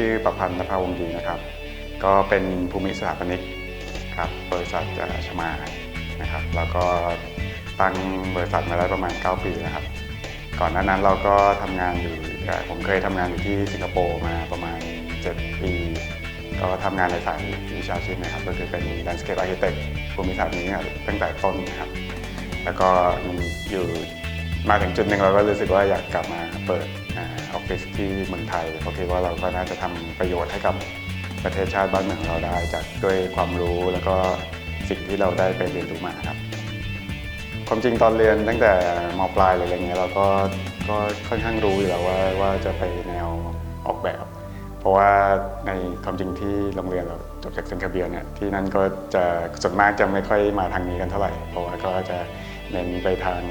ชื่อประพันธ์นภาวงศ์ดีนะครับ ก็เป็นภูมิสถาปนิกครับบริษัทเอ่อชมานะครับ แล้วก็ตั้งบริษัทมาได้ประมาณ 9 ปีแล้วครับ ก่อนหน้านั้นเราก็ทำงานอยู่ผมเคยทำงานอยู่ที่สิงคโปร์มาประมาณ 7 ปี ก็ทำงานในสายวิชาชีพนะครับ ก็คือเป็น landscape architect ภูมิสตร์นี้เนี่ยตั้งแต่ต้นนะครับ แล้วก็อยู่ มาถึงจุดหนึ่งเราก็รู้สึกว่าอยากกลับมาเปิดออฟฟิศที่เมืองไทยเพราะคิดว่าเราก็น่าจะทำประโยชน์ให้กับประเทศชาติบ้านเมืองเราได้ จากด้วยความรู้แล้วก็สิ่งที่เราได้ไปเรียนรู้มาครับ ความจริงตอนเรียนตั้งแต่มปลายเลยอะไรเงี้ยเราก็ก็ค่อนข้างรู้อยู่แล้วว่าว่าจะไปแนวออกแบบ เพราะว่าในความจริงที่โรงเรียนเราจบจากเซนคาเบียเนี่ยที่นั่นก็จะส่วนมากจะไม่ค่อยมาทางนี้กันเท่าไหร่ เพราะว่าก็จะเน้นไปทาง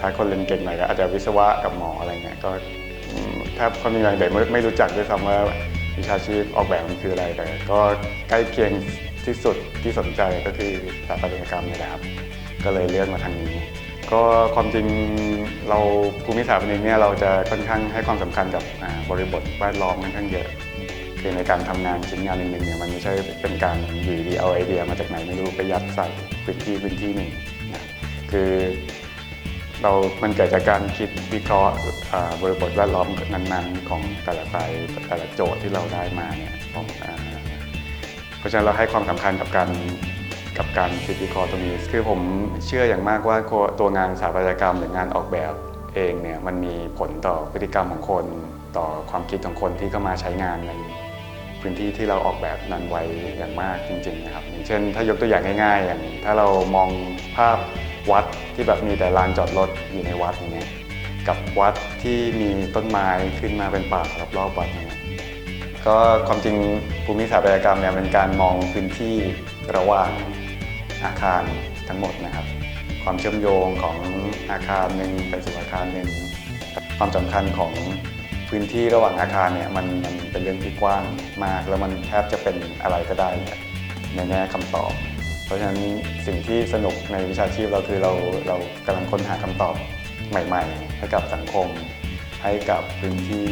ถ้าคนเรียนเก่งหน่อยก็อาจจะวิศวะกับหมออะไรเงี้ยก็ถ้าคนมีบางเด็กไม่ไม่รู้จักด้วยซ้ำว่าวิชาชีพออกแบบมันคืออะไรแต่ ก็ใกล้เคียงที่สุดที่สนใจก็คือสถาปัตยกรรมนี่แหละครับ ก็เลยเลือกมาทางนี้ ก็ความจริงเราภูมิศาสตร์นี้เนี่ยเราจะค่อนข้างให้ความสำคัญกับบริบทแวดล้อมค่อนข้างเยอะคือในการทำงานชิ้นงานหนึ่งๆเนี่ยมันไม่ใช่เป็นการอยู่ดีเอาไอเดียมาจากไหนไม่รู้ไปยัดใส่พื้นที่พื้นที่หนึ่งนะคือ เรามันเกิดจากการคิดวิเคราะห์บริบทแวดล้อมนั้นๆ ของแต่ละไซต์แต่ละโจทย์ที่เราได้มาเนี่ยของเพราะฉะนั้นเราให้ความสำคัญกับการกับการคิดวิเคราะห์ตรงนี้ คือผมเชื่ออย่างมากว่าตัวงานสถาปัตยกรรมหรืองานออกแบบเองเนี่ยมันมีผลต่อพฤติกรรมของคนต่อความคิดของคนที่เข้ามาใช้งานใน พื้นที่ที่เราออกแบบนั้นไว้อย่างมากจริงๆนะครับอย่างเช่น ถ้ายกตัวอย่างง่ายๆ อย่างถ้าเรามองภาพวัดที่แบบมีแต่ลานจอดรถอยู่ในวัดอย่างเงี้ยกับวัดที่มีต้นไม้ขึ้นมาเป็นป่ารอบๆวัดอย่างเงี้ยก็ความจริงภูมิสถาปัตยกรรมเนี่ยเป็นการมองพื้นที่ระหว่างอาคารทั้งหมดนะครับ ความเชื่อมโยงของอาคารหนึ่งไปสู่อาคารหนึ่งความสำคัญของ พื้นที่ระหว่างอาคารเนี่ยมันมันเป็นเรื่องที่กว้างมาก แล้วมันแทบจะเป็นอะไรก็ได้เนี่ยในแง่คำตอบ เพราะฉะนั้นสิ่งที่สนุกในวิชาชีพเราคือเราเรากำลังค้นหาคำตอบใหม่ ๆ ให้กับสังคม ให้กับพื้นที่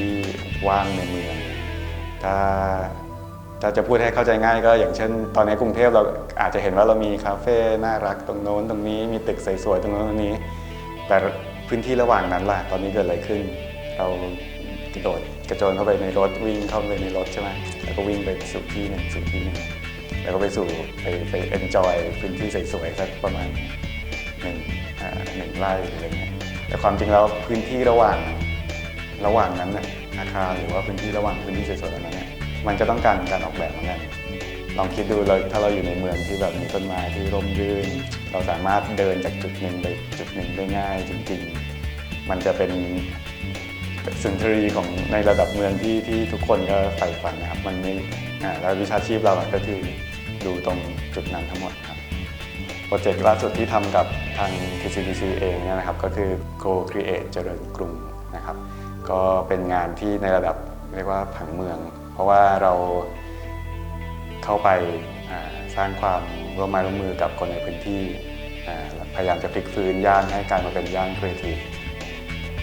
ว่างในเมืองถ้าถ้าจะพูดให้เข้าใจง่ายก็อย่างเช่น ตอนนี้กรุงเทพเราอาจจะเห็นว่าเรามีคาเฟ่น่ารักตรงโน้นตรงนี้มีตึกสวยๆตรงโน้นตรงนี้ แต่พื้นที่ระหว่างนั้นล่ะตอนนี้เกิดอะไรขึ้น เรา กระโดดกระโจนเข้าไปในรถวิ่งเข้าไปในรถใช่ไหมแล้วก็วิ่งไปสู่ที่หนึ่งสู่ที่หนึ่งแล้วก็ไปสู่ไปไปเอนจอยพื้นที่สวยๆสักประมาณหนึ่งหนึ่งไร่หรืออะไรเงี้ยแต่ความจริงแล้วพื้นที่ระหว่างระหว่างนั้นน่ะอาคารหรือว่าพื้นที่ระหว่างพื้นที่สวยๆนั้นเนี่ยมันจะต้องการการออกแบบเหมือนกันลองคิดดูเลยถ้าเราอยู่ในเมืองที่แบบมีต้นไม้ที่ร่มรื่น เราสามารถเดินจากจุดหนึ่งไปจุดหนึ่งได้ง่ายจริง ๆ มันจะเป็น สุนทรีของในระดับเมืองที่ที่ทุกคนก็ใฝ่ฝันนะครับ มันไม่แล้ววิชาชีพเราก็คือดูตรงจุดนั้นทั้งหมดครับ โปรเจกต์ล่าสุดที่ทำกับทาง KCDC เองเนี่ยนะครับ ก็คือ Co-Create เจริญกรุงนะครับ ก็เป็นงานที่ในระดับเรียกว่าผังเมือง เพราะว่าเราเข้าไปสร้างความร่วมไม้ร่วมมือกับคนในพื้นที่ พยายามจะพลิกฟื้นย่านให้กลายมาเป็นย่านครีเอทีฟ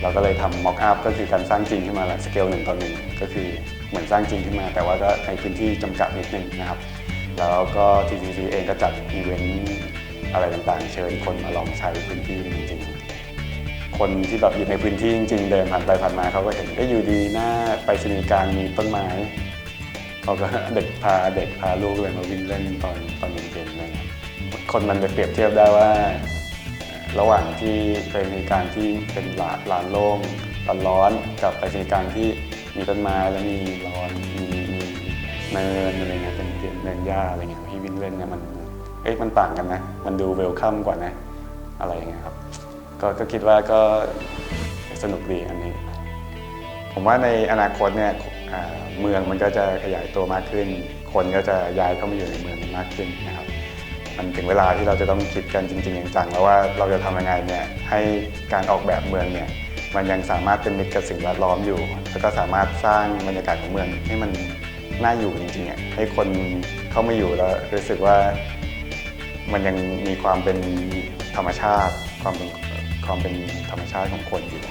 เราก็เลยทำม็อกอัพก็คือการสร้างจริงขึ้นมาละสเกลหนึ่งต่อหนึ่งก็คือเหมือนสร้างจริงขึ้นมา แต่ว่าก็ในพื้นที่จำกัดนิดนึงนะครับ แล้วก็ TCC เองก็จัดอีเวนต์อะไรต่างๆ เชิญคนมาลองใช้พื้นที่จริงๆ คนที่แบบอยู่ในพื้นที่จริงๆ เดินผ่านไปผ่านมาเขาก็เห็นก็อยู่ดีหน้าไปรษณีย์กลารมีต้นไม้เขาก็เด็กพาเด็กพาลูกเลยมาวิ่งเล่นตอนตอนเย็นๆเงี้ยคนมันไปเปรียบเทียบได้ว่า ระหว่างที่ไปรษณีการที่เป็นลานลานโล่งตอนร้อนกับไปรษณีย์การที่มีต้นไม้แล้วมีร้อนมีมีเนินอะไรเงี้ยเป็นเนินหญ้าอะไรเงี้ยให้วิ่งเล่นเนี่ยมันเอ๊ะมันต่างกันนะ มันดูเวลคัมกว่านะ อะไรอย่างเงี้ยครับก็ก็คิดว่าก็สนุกดีอันนี้ ผมว่าในอนาคตเนี่ยเมืองมันก็จะขยายตัวมากขึ้น คนก็จะย้ายเข้ามาอยู่ในเมืองมากขึ้นนะครับ มันถึงเวลาที่เราจะต้องคิดกันจริงๆจังๆแล้วว่าเราจะทำยังไงเนี่ยให้การออกแบบเมืองเนี่ยมันยังสามารถเป็นมิตรกับสิ่งแวดล้อมอยู่ แล้วก็สามารถสร้างบรรยากาศของเมืองให้มันน่าอยู่จริงๆอะให้คนเข้ามาอยู่แล้วรู้สึกว่ามันยังมีความเป็นธรรมชาติ ความเป็นความเป็นธรรมชาติของคนอยู่